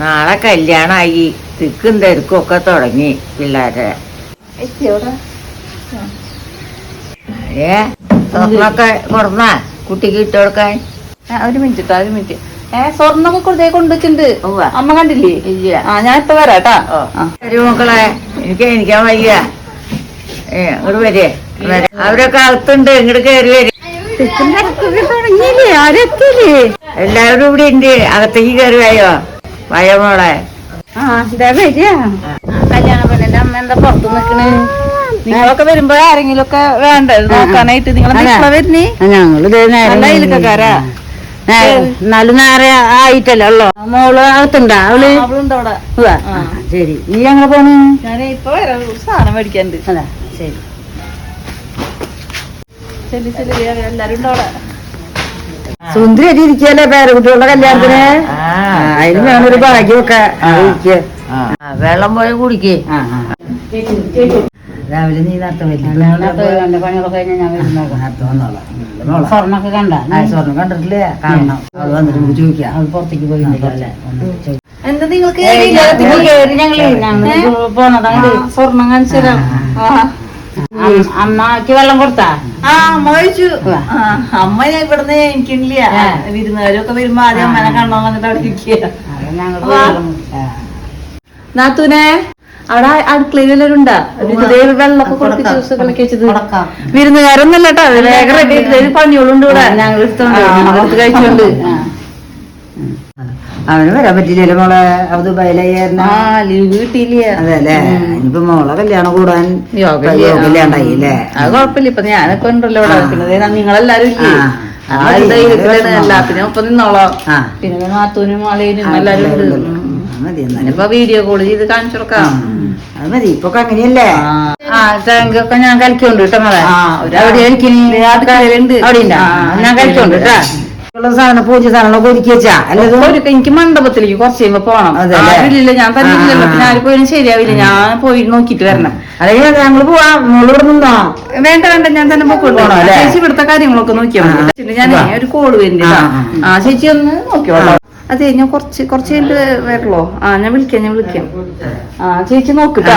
നാളെ കല്യാണമായി തിക്കും തിരക്കും ഒക്കെ തുടങ്ങി പിള്ളേരെ. ഏ? സ്വർണൊക്കെ കൊടുന്ന? കുട്ടിക്ക് ഇട്ട് കൊടുക്കാൻ? ഒരു മിനിറ്റ് ഒരു മിനിറ്റ്. ഏ സ്വർണൊക്കെ കൊടുത്തേ കൊണ്ടുവച്ചിട്ടുണ്ട്. അമ്മ കണ്ടില്ലേ? ഇല്ല. ആ ഞാൻ ഇപ്പൊ വരാട്ടാ ഒരു മക്കളെ. എനിക്ക് എനിക്കാ വയ്യ. ഏ ഇങ്ങോട്ട് വരേ. വരെ. അവരൊക്കെ അകത്തുണ്ട്. ഇങ്ങോട്ട് കയറി വരും. തുടങ്ങിയില്ലേ? എല്ലാവരും ഇവിടെ ഉണ്ട്. അകത്തേക്ക് കയറി വയോ? വയ മോളെ. ആ എന്താ വരിക. കല്യാണ പെണ്ണിന്റെ അമ്മ എന്താ പുറത്ത് നിക്കണ്? നിങ്ങളൊക്കെ വരുമ്പോ ആരെങ്കിലും ഒക്കെ വേണ്ട നോക്കാനായിട്ട് നിങ്ങൾ വരുന്നേ? എന്നാലും നേരെ ആയിട്ടല്ലോ ഉള്ളോ? മോൾ അകത്തുണ്ടാ അവൾ? ശരി. നീ ഞങ്ങൾ പോണ്? ഞാൻ ഇപ്പൊ വരാം. ഒരു സാധനം മേടിക്കാൻ അതാ ശരി. ചെല്ലി ചെല്ലി എല്ലാരും ഉണ്ട് സുന്ദരി ഇരിക്കല്ലേ പേരക്കുട്ടികളുടെ കല്യാണത്തിന്? അതിന് വേണൊരു ഭാഗ്യമൊക്കെ. ഇരിക്കുക. ആ, വെള്ളം പോയി കുടിക്കേ. രാവിലെ നീ സ്വർണൊക്കെ കണ്ട? സ്വർണം കണ്ടിട്ടില്ലേ? കാണണം. അത് വന്നിട്ട് നമുക്ക് ചോദിക്കാം. അത് പുറത്തേക്ക് പോയി അല്ലേ? എന്താ നിങ്ങൾക്ക് നിങ്ങൾ കേറി ഞങ്ങൾ ഞങ്ങൾ പോണതങ്ങട് സ്വർണം കാണിച്ചു തരാം. അമ്മയ്ക്ക് വെള്ളം കൊടുത്താ? ആ അമ്മ കഴിച്ചു. അമ്മ ഞാൻ ഇവിടുന്ന് എനിക്കില്ല. വിരുന്നുകാരൊക്കെ വരുമ്പോ ആദ്യം അമ്മനെ കണ്ണോ വന്നിട്ട് അവിടെ ഇരിക്കുക. നാത്തൂനെ അവിടെ അടുക്കളയിൽ എല്ലാവരും ഉണ്ടാ വെള്ളമൊക്കെ കൊടുത്ത് ജ്യൂസ് കളക്കി വെച്ചത്. വിരുന്നുകാരൊന്നല്ല കേട്ടോ വേഗം റെഡി പണികളുണ്ട് ഇവിടെ. ഞങ്ങൾ എടുത്തോണ്ട് കഴിച്ചോണ്ട്. അവന് വരാൻ പറ്റില്ലല്ലോ മോളെ. അവ ദുബായിലായിരുന്നു ആ ലീവ് അല്ലേ ഇനിയിപ്പോ മോളെ കല്യാണം കൂടാൻ അല്ലേ? അത് കുഴപ്പമില്ല. ഇപ്പൊ ഞാനൊക്കെ ഉണ്ടല്ലോ ഇവിടെ. നിങ്ങളെല്ലാരും. എല്ലാത്തിനും ഒപ്പം നിന്നോളാം. പിന്നെ നാത്തൂനും മാളേനും എല്ലാരും ഇപ്പൊ വീഡിയോ കോൾ ചെയ്ത് കാണിച്ചു കൊടുക്കാം. അത് മതി. ഇപ്പൊ അങ്ങനെയല്ലേ? ആ. ഞാൻ കളിക്കൊണ്ട് കേട്ടോ മോളെ. അവിടെ ഞാൻ കേട്ടാ. ഉള്ള സാധനം പൂജ സാധനങ്ങളൊക്കെ ഒരുക്കി വെച്ചാ. അല്ലത് എനിക്ക് മണ്ഡപത്തിലേക്ക് കുറച്ച് കഴിയുമ്പോ പോണം. അതെ ഞാൻ തന്നെ ആ, ഇല്ലല്ലോ ആ. പിന്നെ ആര് പോയാലും ശരിയാവില്ല. ഞാൻ പോയി നോക്കിട്ട് വരണം. അല്ലെങ്കിൽ ഞങ്ങൾ പോവാ. നിന്നോ വേണ്ട വേണ്ട. ഞാൻ തന്നെ പോയിക്കോളൂ പോണോ? ചേച്ചി ഇവിടുത്തെ കാര്യങ്ങളൊക്കെ നോക്കിയാൽ. മതി. ഞാൻ ഒരു കോൾ വരുന്നുണ്ട് ആ, ചേച്ചി ഒന്ന് നോക്കിയോളാം അതെ ഞാൻ കുറച്ച് കുറച്ച് കഴിഞ്ഞിട്ട് വരല്ലോ ആ ഞാൻ വിളിക്കാം ഞാൻ വിളിക്കാം. ആ ചേച്ചി നോക്കിട്ടാ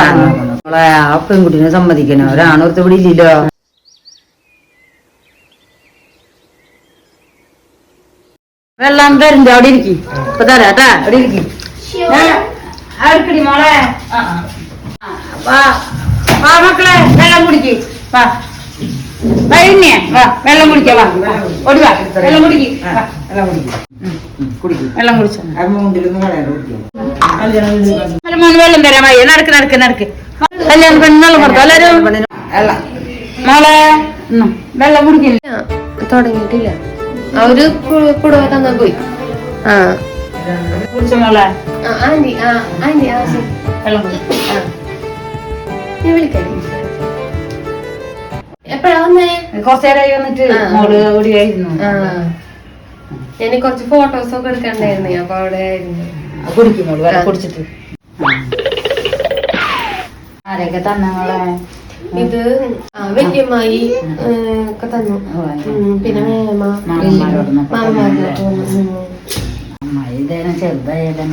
ആ പെൺകുട്ടീനെ സമ്മതിക്കണം. ഒരാണൊരുത്ത ഇവിടെ ഇല്ലല്ലോ. വെള്ളം വരണ്ട? അവിടെ ഇരിക്കി. ഇപ്പൊ തരാം അവിടെ ഇരിക്കി. അടുക്കടി മോളെ. വാ. മക്കളെ വെള്ളം കുടിക്ക്. വാ. കഴിഞ്ഞേ വാ വെള്ളം കുടിക്ക വാ. ഓടി വാ. വെള്ളം കുടിക്ക്. വാ, വെള്ളം കുടിക്ക്. കുടിക്ക്. വെള്ളം കുടിച്ചോ. അല്ല മോന് വെള്ളം തരാം. വയ്യ നടക്ക് നടക്ക് നടക്ക്. കല്യാണം പെണ്ണ് വെള്ളം കൊടുത്തു? എല്ലാരും മോളെ വെള്ളം കുടിക്കില്ല തുടങ്ങിയിട്ടില്ല. അവർ തന്നാ പോയി. ആ. ആന്റി ആന്റി ഞാൻ വിളിക്കാം എപ്പോഴാ വന്നേ? കുറച്ചേരായി വന്നിട്ട് മോൾ ഓടിയായിരുന്നു. ആ. ഞാൻ കുറച്ച് ഫോട്ടോസ് ഒക്കെ എടുക്കണ്ടായിരുന്നു. അപ്പൊ അവിടെ കുടിക്കും. കുടിച്ചിട്ട്. ആരൊക്കെ തന്നെ മോളെ? ഇത് വല്യമായി വല്യമ്മായി ഒക്കെ തന്നു. പിന്നെ മേമ ചെറുതായാലും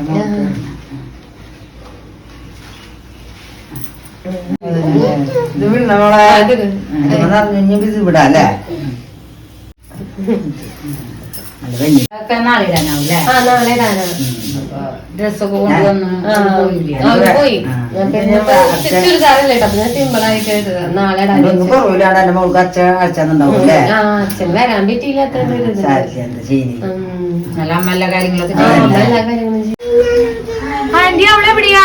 നാളെ ഇടാനാവും നാളെ ഡ്രസ്സൊക്കെ കൊണ്ടുവന്ന്. പോയി. പിന്നെ. നാളെ അച്ഛൻ വരാൻ പറ്റിയില്ലാത്ത എല്ലാ കാര്യങ്ങളൊക്കെ. ആന്റി അവളെവിടെയാ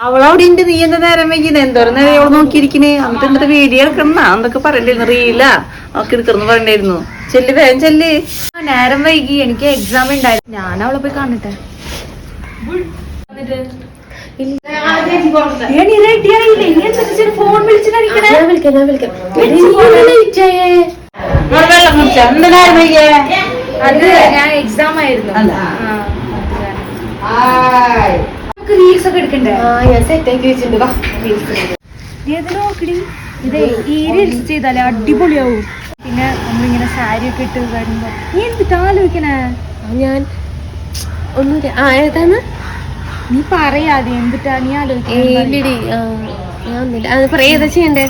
അവളവിടെ ഉണ്ട് നീ എന്താ നേരം വൈകിയത്? എന്തോരം നേരം അവൾ നോക്കിയിരിക്കണേ? എന്നിട്ട് എന്നിട്ട് വീഡിയോ എടുക്കണ. എന്തൊക്കെ പറയണ്ടായിരുന്നു. റീലാ. ഒക്കെ എടുക്കണം പറയണ്ടായിരുന്നു. ചെല്ല് വേഗം ചെല്ല്. നേരം വൈകി. എനിക്ക് എക്സാം ഉണ്ടായിരുന്നു ഞാൻ അവളെ പോയി കാണട്ടെ? ഫോൺ വിളിച്ചിട്ടായിരിക്കണേ ഞാൻ വിളിക്കാം ഞാൻ ഒന്ന്? അത് ഞാൻ എക്സാം ആയിരുന്നു. അല്ല. ആയ്. നമുക്ക് റീൽസ് ഒക്കെ എടുക്കണ്ടേ? ഇതേ ഈ റീൽസ് ചെയ്താലേ അടിപൊളിയാവും. പിന്നെ നമ്മളിങ്ങനെ സാരി ഒക്കെ ഇട്ട് വരുമ്പോ നീ എന്ത് ആലോചിക്കണേ? ഞാൻ ഒന്നുമില്ല ആ ഏതാണ്? നീ പറയാതെ എന്തിട്ടാ നീ ഏലിടി ആ ഞാൻ ഒന്നുമില്ല. അത് പറയാ ഏതാ ചെയ്യണ്ടേ?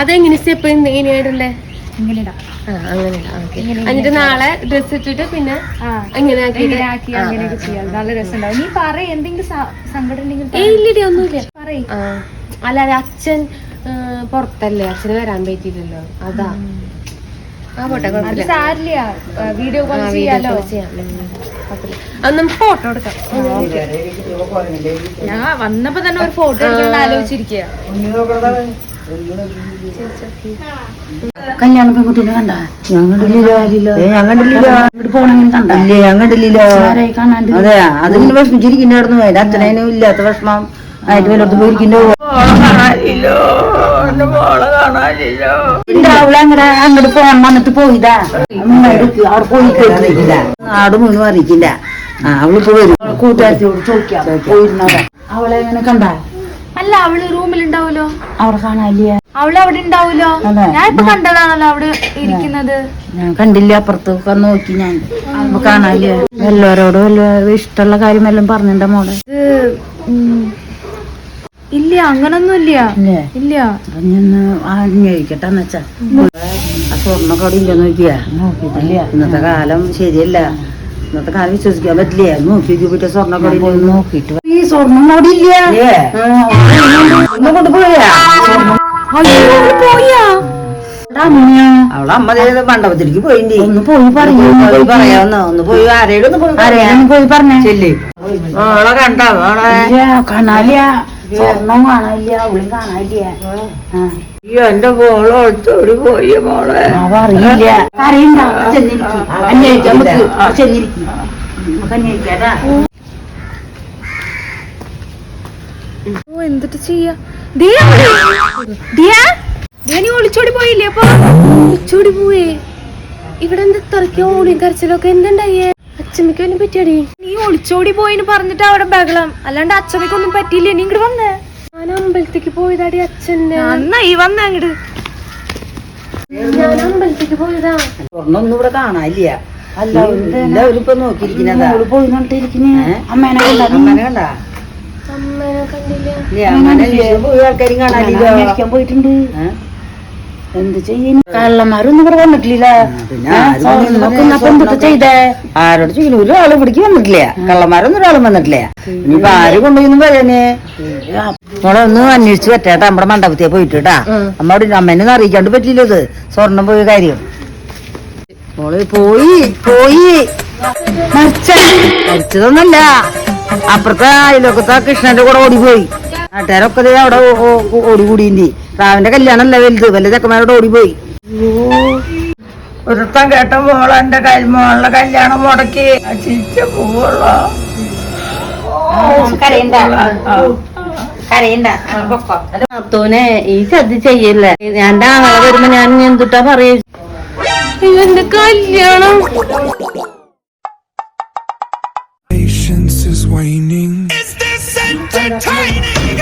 അതെങ്ങനെ സ്റ്റെപ്പ് എന്നിട്ട് നാളെ ഡ്രസ് ഇട്ടിട്ട് പിന്നെ അല്ലാതെ അച്ഛൻ പുറത്തല്ലേ? അച്ഛന് വരാൻ പറ്റിയില്ലല്ലോ. അതാ. വീഡിയോ കോൾ ചെയ്യാലോ. അത് നമുക്ക് ഫോട്ടോ എടുക്കാം. ഞാൻ വന്നപ്പോ തന്നെ ഒരു ഫോട്ടോ എടുക്കണം ആലോചിച്ചിരിക്കുക കല്യാണ പെൺകുട്ടീനെ കണ്ട? ഞാൻ കണ്ടില്ലല്ലോ ഞാൻ കണ്ടില്ലല്ലോ അങ്ങോട്ട് പോണെങ്കിൽ കണ്ടില്ലേ ഞാൻ കണ്ടില്ലല്ലോ അതെ വിഷമിച്ചിരിക്കുന്നായിരുന്നു അതിന്റെ അച്ഛനേനും ഇല്ലാത്ത വിഷമം. ആയിട്ട് വല്ലയിടത്ത് പോയിരിക്കുന്നോ അവളെ അങ്ങടെ അങ്ങോട്ട് പോകാൻ വന്നിട്ട് പോയിതാ. അവിടെ പോയി കേട്ടില്ല ആട് മുഴുവൻ അറിയിക്കില്ല അവളിപ്പോ വരും. അവളെ കൂട്ടുകാരത്തിയോട് ചോദിക്കാം. പോയിരുന്നവിടെ. അവളെ എങ്ങനെ കണ്ട? അല്ല അവൾ റൂമിൽ ഉണ്ടാവൂലോ? അവിടെ കാണാനില്ല? അവൾ അവിടെ ഉണ്ടാവൂലോ? ഞാൻ ഇപ്പൊ കണ്ടതാണല്ലോ അവിടെ ഇരിക്കുന്നത്. ഞാൻ കണ്ടില്ല അപ്പുറത്തൊക്കെ നോക്കി ഞാൻ. കാണാനില്ല? എല്ലാവരോടും വല്ല ഇഷ്ടമുള്ള കാര്യം എല്ലാം പറഞ്ഞിട്ടുണ്ട മോളെ? ഇല്ല അങ്ങനൊന്നും ഇല്ല? ഇല്ലേ. അന്വേഷിക്കട്ടെ എന്നുവെച്ചാ സ്വർണൊക്കെ അവിടെ ഇല്ല നോക്കിയാ. ഇന്നത്തെ കാലം ശരിയല്ല. ഇന്നത്തെ കാലം വിശ്വസിക്കാൻ പറ്റില്ല? നോക്കി നോക്കി സ്വർണൊക്കെ അവിടെ ഇല്ലേ നോക്കിട്ട് ഈ സ്വർണം അവിടെ ഇല്ല. ഒന്ന് കൊണ്ടുപോയാ പോയാ? അവളെ അമ്മ ദേ മണ്ഡപത്തിലേക്ക് പോയിണ്ടി. ഒന്ന് പോയി പറയൂ പറയാവുന്ന ഒന്ന് പോയി ആരെയും ഒന്ന് പോയി ആരെയും പോയി പറഞ്ഞേ. ചെല്ലേ. മോളെ കണ്ടോ മോളെ കാണാനില്ല. കാണാനില്ല അവളും കാണാനില്ല. ആ. അയ്യോ എന്റെ മോളെ ഒളിച്ചോടി പോയി മോളെ. അറിയില്ല. അറിയണ്ട ചെന്നിരിക്കും. അന്വേഷിക്കാം നമുക്ക് ചെന്നിരിക്കും. നമുക്ക് അന്വേഷിക്കാട്ടാ ഓ എന്തിട്ട് ചെയ്യാ? ഒളിച്ചോടി പോയില്ലേ അപ്പൊ? ഒളിച്ചോടി പോയേ ഇവിടെ എന്ത് തറക്കോ ഓളിയും കരച്ചിലൊക്കെ എന്തുണ്ടായേ? അച്ഛമ്മയ്ക്ക് വല്ലതും പറ്റിയാടി? നീ ഒളിച്ചോടി പോയിന്ന് പറഞ്ഞിട്ട് അവിടെ ബഹളം. അല്ലാണ്ട് അച്ഛനക്കൊന്നും പറ്റിയില്ല. നീ ഇങ്ങോട്ട് വന്നേ. ഞാൻ അമ്പലത്തേക്ക് പോയതാടി അച്ഛന്റെ നന്നായി വന്ന അങ്ങോട്ട് ഞാൻ അമ്പലത്തേക്ക് പോയതാ. ഒന്നും ഇവിടെ കാണാനില്ല. അല്ല എല്ലാവരും ഇപ്പൊ നോക്കിയിരിക്കുന്നതാ. പോയി നോട്ടിരിക്കുന്നേ അമ്മേനെ കണ്ട അമ്മേനെ കണ്ട? അമ്മനെ കണ്ടില്ല. അങ്ങനെ പോയി ആൾക്കാരും കാണാനില്ല. പോയിട്ടുണ്ട്. എന്ത് ചെയ്യുന്നു കള്ളന്മാരൊന്നും ഇവിടെ വന്നിട്ടില്ല. ചെയ്തേ? ആരോട് ചെയ്യലും ഒരാൾ ഇവിടേക്ക് വന്നിട്ടില്ല. കള്ളന്മാരൊന്നും ഒരാളും വന്നിട്ടില്ല. ഇനിയിപ്പൊ ആര് കൊണ്ടുപോയി പറയാനേ മോളെ ഒന്ന് അന്വേഷിച്ച് പറ്റാട്ടാ നമ്മുടെ മണ്ഡപത്തിയെ പോയിട്ട് കേട്ടാ. അമ്മ അമ്മേനൊന്നും അറിയിക്കാണ്ട് പറ്റില്ല ഇത്. സ്വർണം പോയ കാര്യം. മോൾ പോയി പോയി. മരിച്ച. മരിച്ചതൊന്നല്ല അപ്പുറത്തെ അയലോക്കത്തെ കൃഷ്ണന്റെ കൂടെ ഓടിപ്പോയി. നാട്ടുകാരൊക്കെ അവിടെ ഓ- ഓ- കല്യാണം അല്ല കല്യാണമല്ല വലുത്. വല്ല ചെക്കന്മാരോട് ഓടിപ്പോയി. ഒരുത്തം കേട്ട മോളെ എന്റെ മോളുടെ കല്യാണം മുടക്കി. ചിരിച്ച പോവുള്ളോ. ഈ ചതി ചെയ്യല്ലേ? ഞാൻ ആളെ വരുമ്പോ ഞാൻ എന്തുട്ടാ പറയൂ? എന്റെ കല്യാണം? Patience is waning. Is this entertaining?